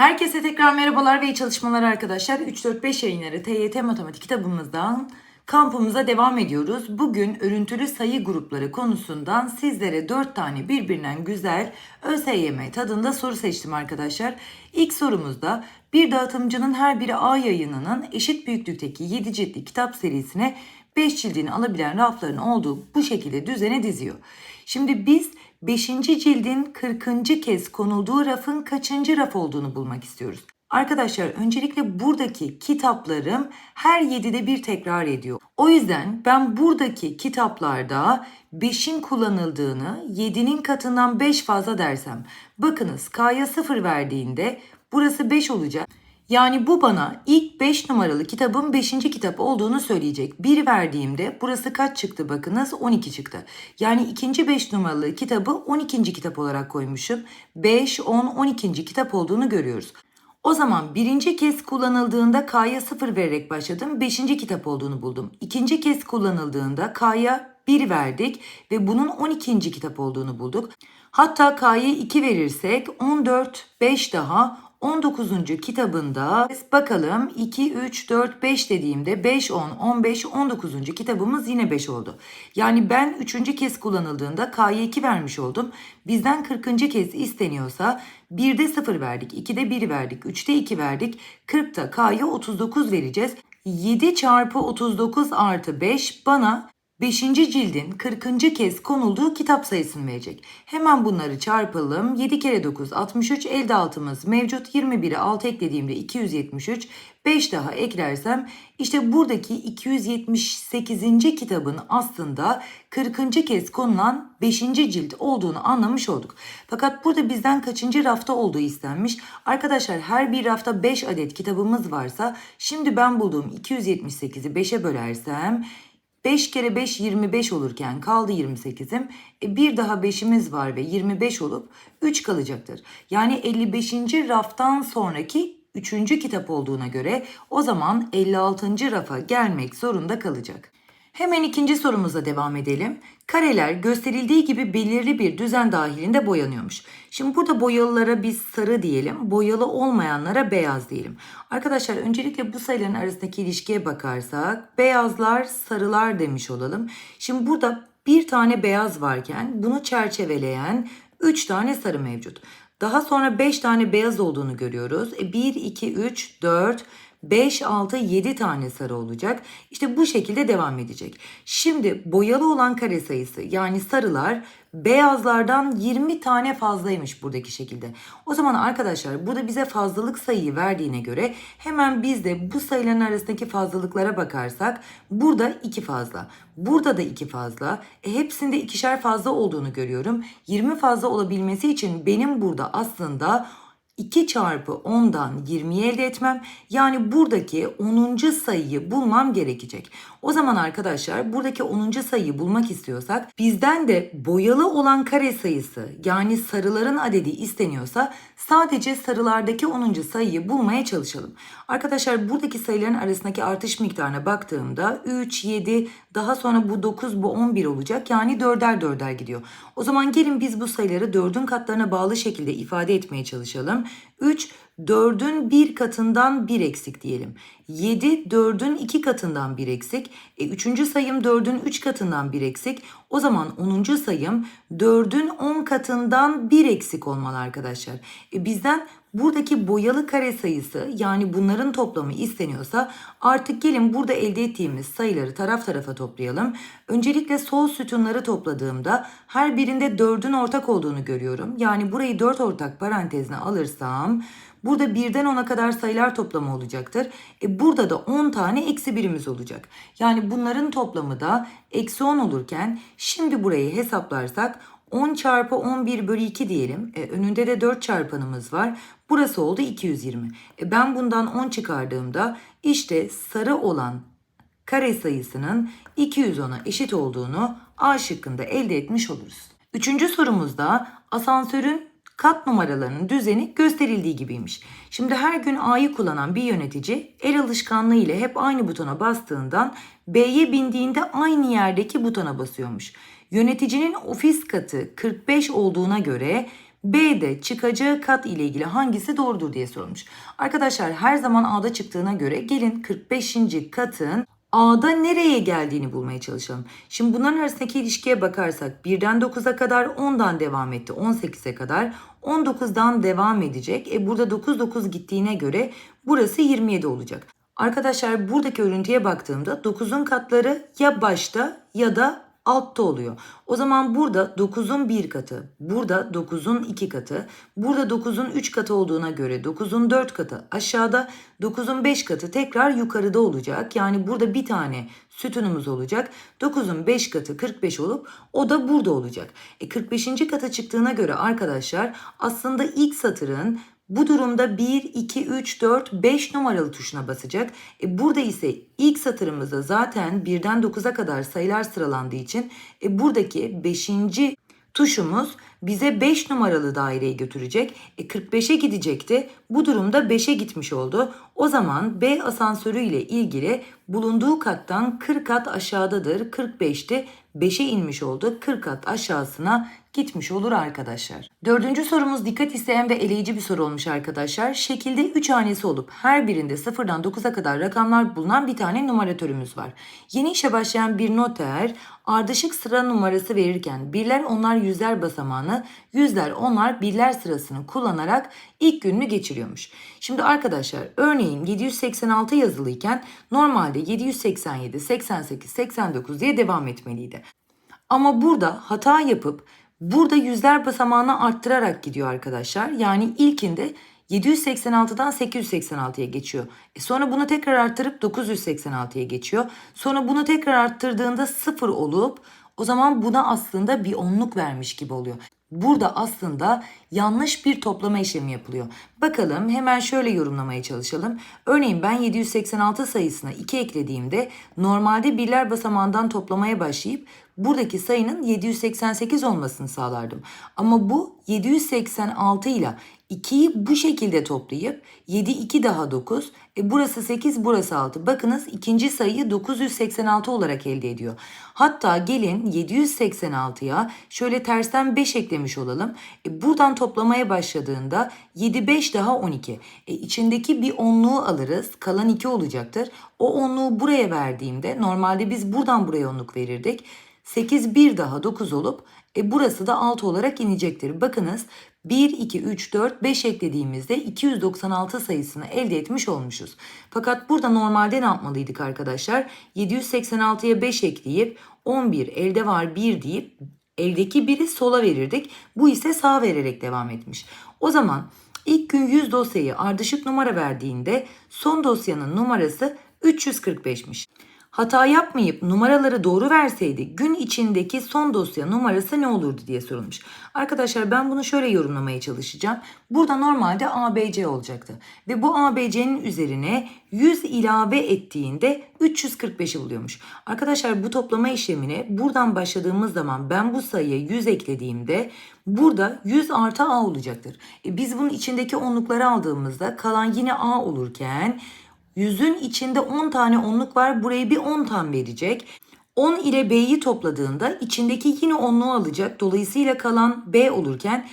Herkese tekrar merhabalar ve iyi çalışmalar arkadaşlar. 3-4-5 yayınları TYT Matematik kitabımızdan kampımıza devam ediyoruz. Bugün örüntülü sayı grupları konusundan sizlere 4 tane birbirinden güzel ÖSYM tadında soru seçtim arkadaşlar. İlk sorumuzda bir dağıtımcının her biri A yayınının eşit büyüklükteki 7 ciltli kitap serisine 5 cildini alabilen rafların olduğu bu şekilde düzene diziyor. Şimdi biz 5. cildin 40. kez konulduğu rafın kaçıncı raf olduğunu bulmak istiyoruz. Arkadaşlar öncelikle buradaki kitaplarım her 7'de bir tekrar ediyor. O yüzden ben buradaki kitaplarda 5'in kullanıldığını 7'nin katından 5 fazla dersem. Bakınız K'ya 0 verdiğinde burası 5 olacak. Yani bu bana ilk 5 numaralı kitabın 5. kitap olduğunu söyleyecek. 1 verdiğimde burası kaç çıktı bakınız 12 çıktı. Yani ikinci 5 numaralı kitabı 12. kitap olarak koymuşum. 5, 10, 12. kitap olduğunu görüyoruz. O zaman birinci kez kullanıldığında K'ya 0 vererek başladım. 5. kitap olduğunu buldum. İkinci kez kullanıldığında K'ya 1 verdik ve bunun 12. kitap olduğunu bulduk. Hatta K'ya 2 verirsek 14, 5 daha 19. kitabında bakalım 2, 3, 4, 5 dediğimde 5, 10, 15, 19. kitabımız yine 5 oldu. Yani ben 3. kez kullanıldığında K'ya 2 vermiş oldum. Bizden 40. kez isteniyorsa 1'de 0 verdik, 2'de 1 verdik, 3'te 2 verdik, 40'ta K'ya 39 vereceğiz. 7 çarpı 39 artı 5 bana 5. cildin 40. kez konulduğu kitap sayısını verecek. Hemen bunları çarpalım. 7 kere 9 63 elde altımız mevcut. 21'e 6 eklediğimde 273. 5 daha eklersem işte buradaki 278. kitabın aslında 40. kez konulan 5. cilt olduğunu anlamış olduk. Fakat burada bizden kaçıncı rafta olduğu istenmiş. Arkadaşlar her bir rafta 5 adet kitabımız varsa şimdi ben bulduğum 278'i 5'e bölersem 5 kere 5 25 olurken kaldı 28'im. E bir daha 5'imiz var ve 25 olup 3 kalacaktır. Yani 55. raftan sonraki 3. kitap olduğuna göre o zaman 56. rafa gelmek zorunda kalacak. Hemen ikinci sorumuza devam edelim. Kareler gösterildiği gibi belirli bir düzen dahilinde boyanıyormuş. Şimdi burada boyalılara biz sarı diyelim, boyalı olmayanlara beyaz diyelim. Arkadaşlar öncelikle bu sayıların arasındaki ilişkiye bakarsak beyazlar sarılar demiş olalım. Şimdi burada bir tane beyaz varken bunu çerçeveleyen 3 tane sarı mevcut. Daha sonra 5 tane beyaz olduğunu görüyoruz. E 1, 2, 3, 4, 5, 6, 7 tane sarı olacak. İşte bu şekilde devam edecek. Şimdi boyalı olan kare sayısı yani sarılar beyazlardan 20 tane fazlaymış buradaki şekilde. O zaman arkadaşlar burada bize fazlalık sayıyı verdiğine göre hemen biz de bu sayıların arasındaki fazlalıklara bakarsak burada 2 fazla. Burada da 2 fazla. E, hepsinde ikişer fazla olduğunu görüyorum. 20 fazla olabilmesi için benim burada aslında 2 çarpı 10'dan 20'yi elde etmem. Yani buradaki 10. sayıyı bulmam gerekecek. O zaman arkadaşlar buradaki 10. sayıyı bulmak istiyorsak bizden de boyalı olan kare sayısı yani sarıların adedi isteniyorsa sadece sarılardaki 10. sayıyı bulmaya çalışalım. Arkadaşlar buradaki sayıların arasındaki artış miktarına baktığımda 3, 7 daha sonra bu 9 bu 11 olacak. Yani 4'er 4'er gidiyor. O zaman gelin biz bu sayıları 4'ün katlarına bağlı şekilde ifade etmeye çalışalım. 3 4'ün 1 katından 1 eksik diyelim. 7 4'ün 2 katından 1 eksik. E, 3. sayım 4'ün 3 katından 1 eksik. O zaman 10. sayım 4'ün 10 katından 1 eksik olmalı arkadaşlar. E, bizden buradaki boyalı kare sayısı yani bunların toplamı isteniyorsa artık gelin burada elde ettiğimiz sayıları taraf tarafa toplayalım. Öncelikle sol sütunları topladığımda her birinde 4'ün ortak olduğunu görüyorum. Yani burayı 4 ortak parantezine alırsam Burada birden 10'a kadar sayılar toplamı olacaktır. E burada da 10 tane eksi birimiz olacak. Yani bunların toplamı da eksi 10 olurken şimdi burayı hesaplarsak 10 çarpı 11 bölü 2 diyelim. E, önünde de 4 çarpanımız var. Burası oldu 220. E, ben bundan 10 çıkardığımda işte sarı olan kare sayısının 210'a eşit olduğunu A şıkkında elde etmiş oluruz. Üçüncü sorumuzda asansörün kat numaralarının düzeni gösterildiği gibiymiş. Şimdi her gün A'yı kullanan bir yönetici el alışkanlığı ile hep aynı butona bastığından B'ye bindiğinde aynı yerdeki butona basıyormuş. Yöneticinin ofis katı 45 olduğuna göre B'de çıkacağı kat ile ilgili hangisi doğrudur diye sorulmuş. Arkadaşlar her zaman A'da çıktığına göre gelin 45. katın A'da nereye geldiğini bulmaya çalışalım. Şimdi bunların arasındaki ilişkiye bakarsak 1'den 9'a kadar 10'dan devam etti 18'e kadar 19'dan devam edecek. E burada 9 9 gittiğine göre burası 27 olacak. Arkadaşlar buradaki örüntüye baktığımda 9'un katları ya başta ya da altta oluyor. O zaman burada 9'un 1 katı, burada 9'un 2 katı, burada 9'un 3 katı olduğuna göre 9'un 4 katı aşağıda, 9'un 5 katı tekrar yukarıda olacak. Yani burada bir tane sütunumuz olacak. 9'un 5 katı 45 olup o da burada olacak. E 45. kata çıktığına göre arkadaşlar aslında ilk satırın bu durumda 1, 2, 3, 4, 5 numaralı tuşuna basacak. E burada ise ilk satırımızda zaten 1'den 9'a kadar sayılar sıralandığı için e buradaki 5. tuşumuz bize 5 numaralı daireyi götürecek. E 45'e gidecekti. Bu durumda 5'e gitmiş oldu. O zaman B asansörü ile ilgili bulunduğu kattan 40 kat aşağıdadır. 45'ti. 5'e inmiş oldu. 40 kat aşağısına gitmiş olur arkadaşlar. Dördüncü sorumuz dikkat isteyen ve eleyici bir soru olmuş arkadaşlar. Şekilde 3 hanesi olup her birinde 0'dan 9'a kadar rakamlar bulunan bir tane numaratörümüz var. Yeni işe başlayan bir noter ardışık sıra numarası verirken birler onlar yüzler basamağını, yüzler onlar birler sırasını kullanarak ilk gününü geçiriyormuş. Şimdi arkadaşlar örneğin 786 yazılıyken normalde 787, 88, 89 diye devam etmeliydi. Ama burada hata yapıp burada yüzler basamağını arttırarak gidiyor arkadaşlar. Yani ilkinde 786'dan 886'ya geçiyor. E sonra bunu tekrar arttırıp 986'ya geçiyor. Sonra bunu tekrar arttırdığında 0 olup o zaman buna aslında bir onluk vermiş gibi oluyor. Burada aslında yanlış bir toplama işlemi yapılıyor. Bakalım hemen şöyle yorumlamaya çalışalım. Örneğin ben 786 sayısına 2 eklediğimde normalde birler basamağından toplamaya başlayıp buradaki sayının 788 olmasını sağlardım. Ama bu 786 ile 2'yi bu şekilde toplayıp 7 2 daha 9. E burası 8 burası 6. Bakınız ikinci sayıyı 986 olarak elde ediyor. Hatta gelin 786'ya şöyle tersten 5 eklemiş olalım. E buradan toplamaya başladığında 7 5 daha 12. E içindeki bir onluğu alırız. Kalan 2 olacaktır. O onluğu buraya verdiğimde normalde biz buradan buraya onluk verirdik. 8 bir daha 9 olup e burası da 6 olarak inecektir. Bakınız 1, 2, 3, 4, 5 eklediğimizde 296 sayısını elde etmiş olmuşuz. Fakat burada normalde ne yapmalıydık arkadaşlar? 786'ya 5 ekleyip 11 elde var 1 deyip eldeki biri sola verirdik. Bu ise sağ vererek devam etmiş. O zaman ilk gün 100 dosyayı ardışık numara verdiğinde son dosyanın numarası 345'miş. Hata yapmayıp numaraları doğru verseydi gün içindeki son dosya numarası ne olurdu diye sorulmuş. Arkadaşlar ben bunu şöyle yorumlamaya çalışacağım. Burada normalde ABC olacaktı. Ve bu ABC'nin üzerine 100 ilave ettiğinde 345'i buluyormuş. Arkadaşlar bu toplama işlemine buradan başladığımız zaman ben bu sayıya 100 eklediğimde burada 100 artı A olacaktır. E biz bunun içindeki onlukları aldığımızda kalan yine A olurken Yüzün içinde 10 tane onluk var. Buraya bir 10 tam verecek. 10 ile B'yi topladığında içindeki yine onluğu alacak. Dolayısıyla kalan B olurken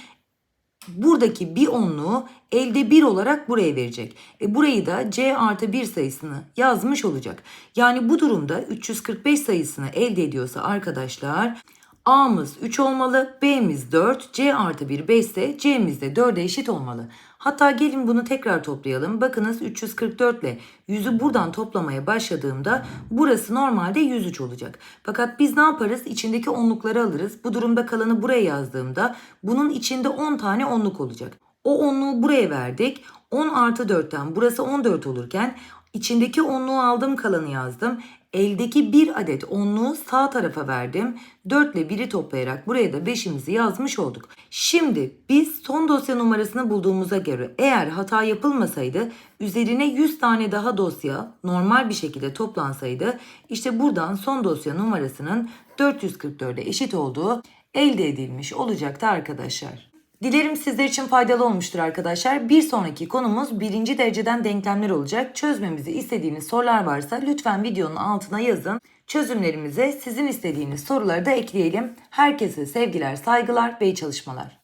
buradaki bir onluğu elde 1 olarak buraya verecek. E burayı da C artı 1 sayısını yazmış olacak. Yani bu durumda 345 sayısını elde ediyorsa arkadaşlar A'mız 3 olmalı, B'miz 4, C artı 1 5 ise C'miz de 4'e eşit olmalı. Hatta gelin bunu tekrar toplayalım. Bakınız 344 ile 100'ü buradan toplamaya başladığımda burası normalde 103 olacak. Fakat biz ne yaparız? İçindeki onlukları alırız. Bu durumda kalanı buraya yazdığımda bunun içinde 10 tane onluk olacak. O onluğu buraya verdik. 10 artı 4'ten burası 14 olurken içindeki onluğu aldım kalanı yazdım. Eldeki bir adet onluğu sağ tarafa verdim. 4 ile 1'i toplayarak buraya da 5'imizi yazmış olduk. Şimdi biz son dosya numarasını bulduğumuza göre eğer hata yapılmasaydı üzerine 100 tane daha dosya normal bir şekilde toplansaydı işte buradan son dosya numarasının 444'e eşit olduğu elde edilmiş olacaktı arkadaşlar. Dilerim sizler için faydalı olmuştur arkadaşlar. Bir sonraki konumuz birinci dereceden denklemler olacak. Çözmemizi istediğiniz sorular varsa lütfen videonun altına yazın. Çözümlerimize sizin istediğiniz soruları da ekleyelim. Herkese sevgiler, saygılar ve çalışmalar.